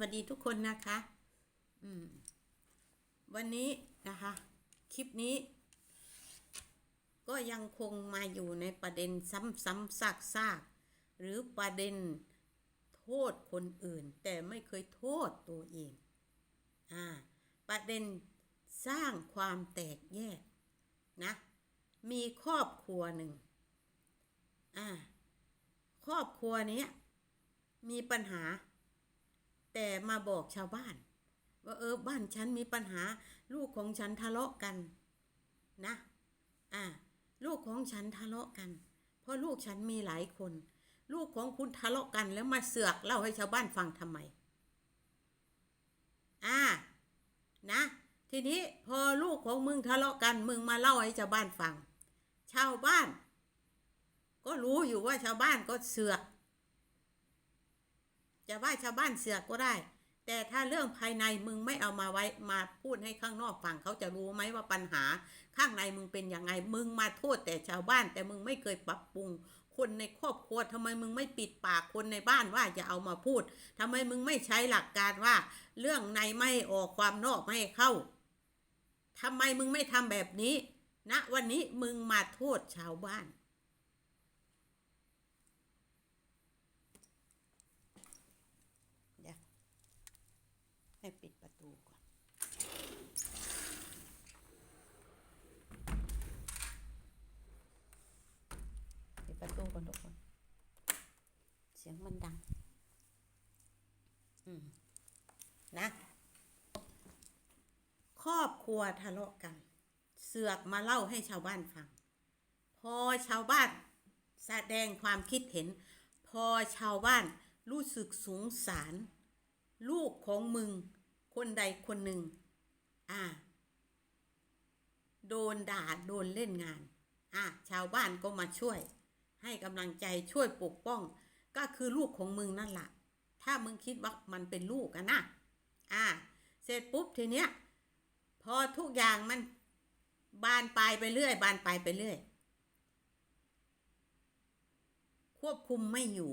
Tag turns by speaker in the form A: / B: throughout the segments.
A: วัสดีทุกคนนะคะ อืม วันนี้นะคะ คลิปนี้ ก็ยังคงมาอยู่ในประเด็นซ้ำๆซากๆ หรือประเด็นโทษคนอื่น แต่ไม่เคยโทษตัวเอง อ่า ประเด็นสร้างความแตกแยกนะ มีครอบครัวหนึ่ง อ่า ครอบครัวนี้มีปัญหา แต่มาบอกชาวบ้าน ว่าเออบ้านฉันมีปัญหา ลูกของฉันทะเลาะกันนะ อ่า ลูกของฉันทะเลาะกัน เพราะลูกฉันมีหลายคน ลูกของคุณทะเลาะกันแล้วมาเสือกเล่าให้ชาวบ้านฟังทำไม อ่า นะ ทีนี้พอลูกของมึงทะเลาะกัน มึงมาเล่าให้ชาวบ้านฟัง ชาวบ้าน ก็รู้อยู่ว่าชาวบ้านก็เสือก จะว่าชาวบ้านเสือกก็ได้ แต่ถ้าเรื่องภายในมึงไม่เอามาไว้มาพูดให้ข้างนอกฟังเขาจะรู้ไหมว่าปัญหา ข้างในมึงเป็นยังไง มึงมาโทษแต่ชาวบ้าน แต่มึงไม่เคยปรับปรุง คนในครอบครัวทำไมมึงไม่ปิดปากคนในบ้านว่าอย่าเอามาพูดทำไมมึงไม่ใช้หลักการว่า เรื่องในไม่ออกความนอกไม่เข้าทำไมมึงไม่ทำแบบนี้ณนะวันนี้มึงมาโทษชาวบ้าน เดี๋ยวให้ ปิดประตูก่อนปิดประตูก่อนทุกคน เสียงมันดัง อืม นะ ครอบครัวทะเลาะกัน เสือกมาเล่าให้ชาวบ้านฟัง พอชาวบ้านแสดงความคิดเห็น พอชาวบ้านรู้สึกสงสาร ลูกของมึง คนใดคนหนึ่ง อ่า โดนด่าโดนเล่นงาน อ่าชาวบ้านก็มาช่วย ให้กำลังใจช่วยปกป้อง ก็คือลูกของมึงนั่นแหละถ้ามึงคิดว่ามันเป็นลูกอะนะ อ่า เสร็จปุ๊บทีเนี้ย พอทุกอย่างมันบานปลายไปเรื่อย บานปลายไปเรื่อย ควบคุมไม่อยู่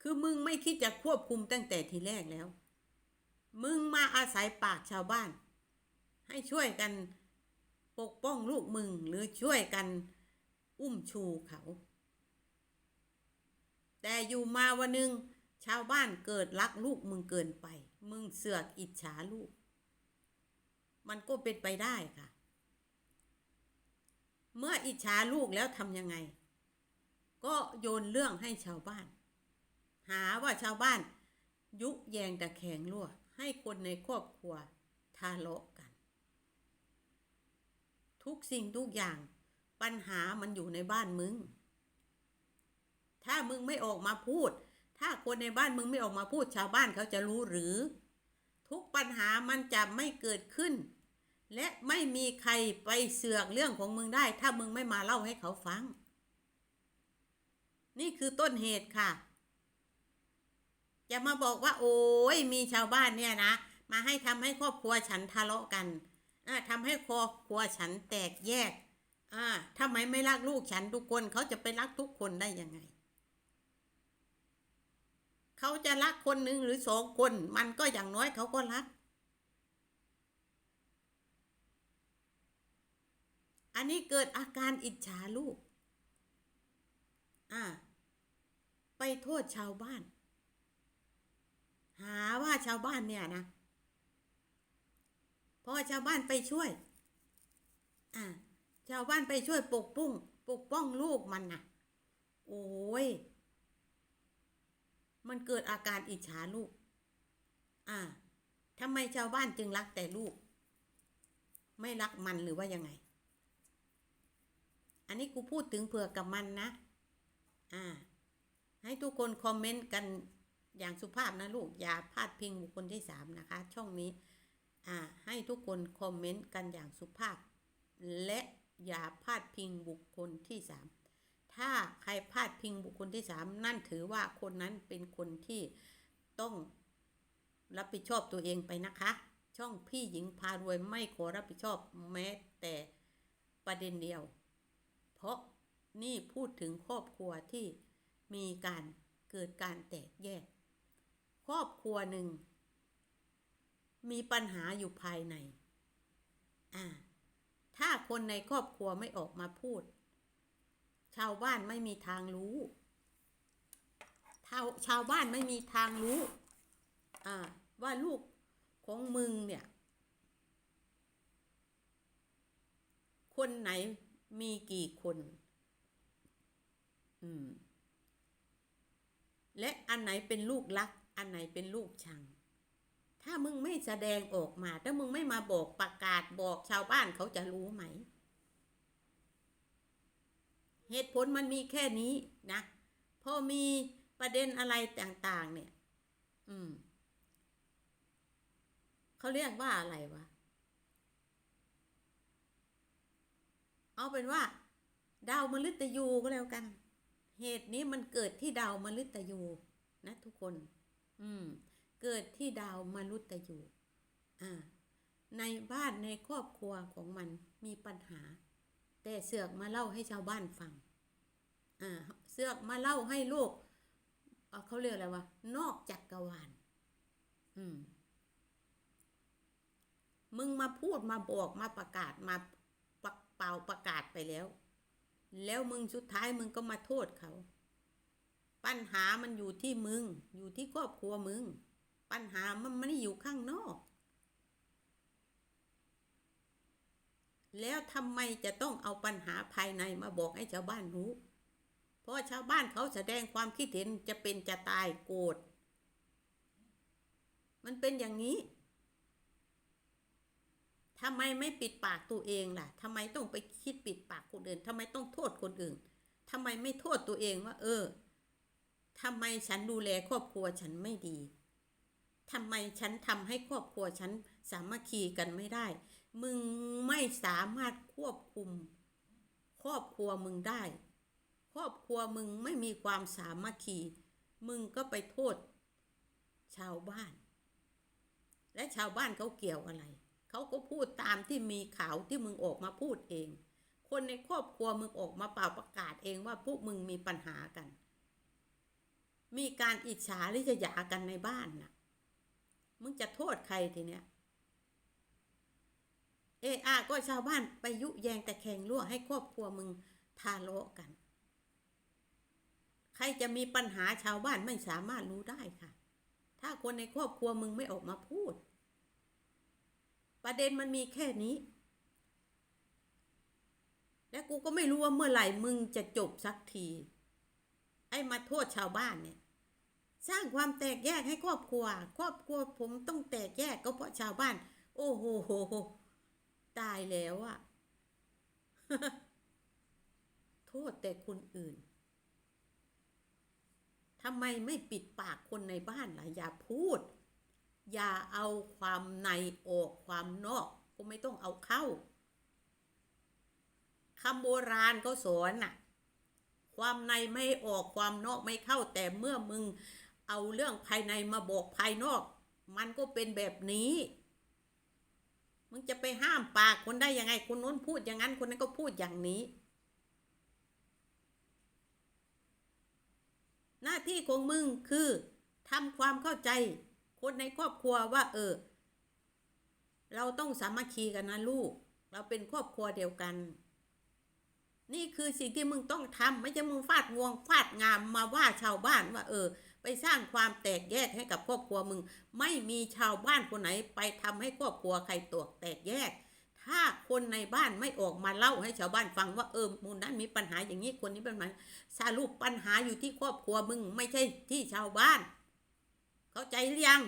A: คือมึงไม่คิดจะควบคุมตั้งแต่ทีแรกแล้ว มึงมาอาศัยปากชาวบ้าน ให้ช่วยกันปกป้องลูกมึงหรือช่วยกันอุ้มชูเขา แต่อยู่มาวันหนึ่งชาวบ้านเกิดรักลูกมึงเกินไป มึงเสือกอิจฉาลูก มันก็เป็นไปได้ค่ะ เมื่ออิจฉาลูกแล้วทำยังไง ก็โยนเรื่องให้ชาวบ้าน หาว่าชาวบ้าน ยุแยงตะแคงรั่ว ให้คนในครอบครัวทะเลาะกัน ทุกสิ่งทุกอย่างปัญหามันอยู่ในบ้านมึง ถ้ามึงไม่ออกมาพูด ถ้าคนในบ้านมึงไม่ออกมาพูดชาวบ้านเขาจะรู้หรือ ทุกปัญหามันจะไม่เกิดขึ้น และไม่มีใครไปเสือกเรื่องของมึงได้ ถ้ามึงไม่มาเล่าให้เขาฟัง นี่คือต้นเหตุค่ะ จะมาบอกว่า โอ้ยมีชาวบ้านเนี่ยนะมาให้ทำให้ครอบครัวฉันทะเลาะกันอ่าทำให้ครอบครัวฉันแตกแยกอ่าทำไมไม่รักลูกฉันทุกคนเขาจะไปรักทุกคนได้ยังไงเขาจะรักคนหนึ่งหรือสองคน มันก็อย่างน้อยเขาก็รัก อันนี้เกิดอาการอิจฉาลูก อ่า ไปโทษชาวบ้าน หาว่าชาวบ้านเนี่ยนะพอชาวบ้านไปช่วย อ่า ชาวบ้านไปช่วยปกป้องปกป้องลูกมันนะโอ้ย มันเกิดอาการอิจฉาลูก อ่าทำไมชาวบ้านจึงรักแต่ลูก ไม่รักมันหรือว่ายังไง อันนี้กูพูดถึงเผื่อกับมันนะ อ่า ให้ทุกคนคอมเมนต์กัน อย่างสุภาพนะลูก อย่าพาดพิงบุคคลที่สามนะคะ ช่องนี้อ่าให้ทุกคนคอมเมนต์กันอย่างสุภาพ และอย่าพาดพิงบุคคลที่สามถ้าใครพาดพิงบุคคลที่สามนั่นถือว่าคนนั้นเป็นคนที่ต้องรับผิดชอบตัวเองไปนะคะ ช่องพี่หญิงพารวยไม่ขอรับผิดชอบแม้แต่ประเด็นเดียว เพราะนี่พูดถึงครอบครัวที่มีการเกิดการแตกแยก รอบครัวหนึ่ง มีปัญหาอยู่ภายใน อ่า ถ้าคนในครอบครัวไม่ออกมาพูด ชาวบ้านไม่มีทางรู้ชาวชาวบ้านไม่มีทางรู้ อ่า ว่าลูกของมึงเนี่ย คนไหนมีกี่คน อืม และอันไหนเป็นลูกรัก อันไหนเป็นลูกชัง ถ้ามึงไม่แสดงออกมา ถ้ามึงไม่มาบอกประกาศบอกชาวบ้านเขาจะรู้ไหม เหตุผลมันมีแค่นี้นะพอมีประเด็นอะไรต่าง ๆ เนี่ย อืม เขาเรียกว่าอะไรวะ เอาเป็นว่า ดาวมฤตยูก็แล้วกัน เหตุนี้มันเกิดที่ดาวมฤตยูนะทุกคน อืม เกิดที่ดาวมฤตยูอ่า ในบ้านในครอบครัวของมันมีปัญหา แต่เสือกมาเล่าให้ชาวบ้านฟัง อ่า เสือกมาเล่าให้โลกเขาเรียกอะไรวะ นอกจักกรวาล อืม มึงมาพูดมาบอกมาประกาศมาปะเป่าประกาศไปแล้ว แล้วมึงสุดท้ายมึงก็มาโทษเขา ปัญหามันอยู่ที่มึง อยู่ที่ครอบครัวมึง ปัญหามันไม่ได้อยู่ข้างนอก แล้วทำไมจะต้องเอาปัญหาภายในมาบอกให้ชาวบ้านรู้ เพราะชาวบ้านเขาแสดงความคิดเห็นจะเป็นจะตายโกรธ มันเป็นอย่างนี้ทำไมไม่ปิดปากตัวเองล่ะทำไมต้องไปคิดปิดปากคนอื่นทำไมต้องโทษคนอื่นทำไมไม่โทษตัวเองว่า เออ ทำไมฉันดูแลครอบครัวฉันไม่ดีทำไมฉันทำให้ครอบครัวฉันสามัคคีกันไม่ได้ มึงไม่สามารถควบคุม ครอบครัวมึงได้ ครอบครัวมึงไม่มีความสามัคคี มึงก็ไปโทษ ชาวบ้าน และชาวบ้านเขาเกี่ยวอะไร เขาก็พูดตามที่มีข่าวที่มึงออกมาพูดเอง คนในครอบครัวมึงออกมาเป่าประกาศเองว่าพวกมึงมีปัญหากัน มีการอิจฉาหรือจะหยากันในบ้านน่ะ มึงจะโทษใครทีเนี้ย เออาก็ชาวบ้านไปยุแยงแต่แข่งรั่วให้ครอบครัวมึงทาเลาะกัน ใครจะมีปัญหาชาวบ้านไม่สามารถรู้ได้ค่ะ ถ้าคนในครอบครัวมึงไม่ออกมาพูด ประเด็นมันมีแค่นี้ และกูก็ไม่รู้ว่าเมื่อไหร่มึงจะจบสักที ไอ้มาโทษชาวบ้านเนี่ย สร้างความแตกแยกให้ครอบครัว ครอบครัวผมต้องแตกแยกก็เพราะชาวบ้าน โอ้โหโหโหตายแล้วอะโทษแต่คนอื่นทำไมไม่ปิดปากคนในบ้านล่ะอย่าพูด อย่าเอาความในออกความนอก ก็ไม่ต้องเอาเข้าคำโบราณเขาสอนน่ะ ความในไม่ออกความนอกไม่เข้าแต่เมื่อมึง เอาเรื่องภายในมาบอกภายนอก มันก็เป็นแบบนี้ มึงจะไปห้ามปากคนได้ยังไง คนโน้นพูดอย่างนั้น คนนั้นก็พูดอย่างนี้ หน้าที่ของมึงคือทำความเข้าใจ คนในครอบครัวว่า เออ เราต้องสามัคคีกันนะลูก เราเป็นครอบครัวเดียวกันนี่คือสิ่งที่มึงต้องทำไม่ใช่มึงฟาดงวงฟาดงามมาว่าชาวบ้านว่า เออ ไปสร้างความแตกแยกให้กับครอบครัวมึง ไม่มีชาวบ้านคนไหนไปทำให้ครอบครัวใครตกแตกแยก ถ้าคนในบ้านไม่ออกมาเล่าให้ชาวบ้านฟังว่าเออมูลนั้นมีปัญหาอย่างนี้คนนี้เป็นปัญหาสรุปปัญหาอยู่ที่ครอบครัวมึงไม่ใช่ที่ชาวบ้าน เข้าใจหรือยัง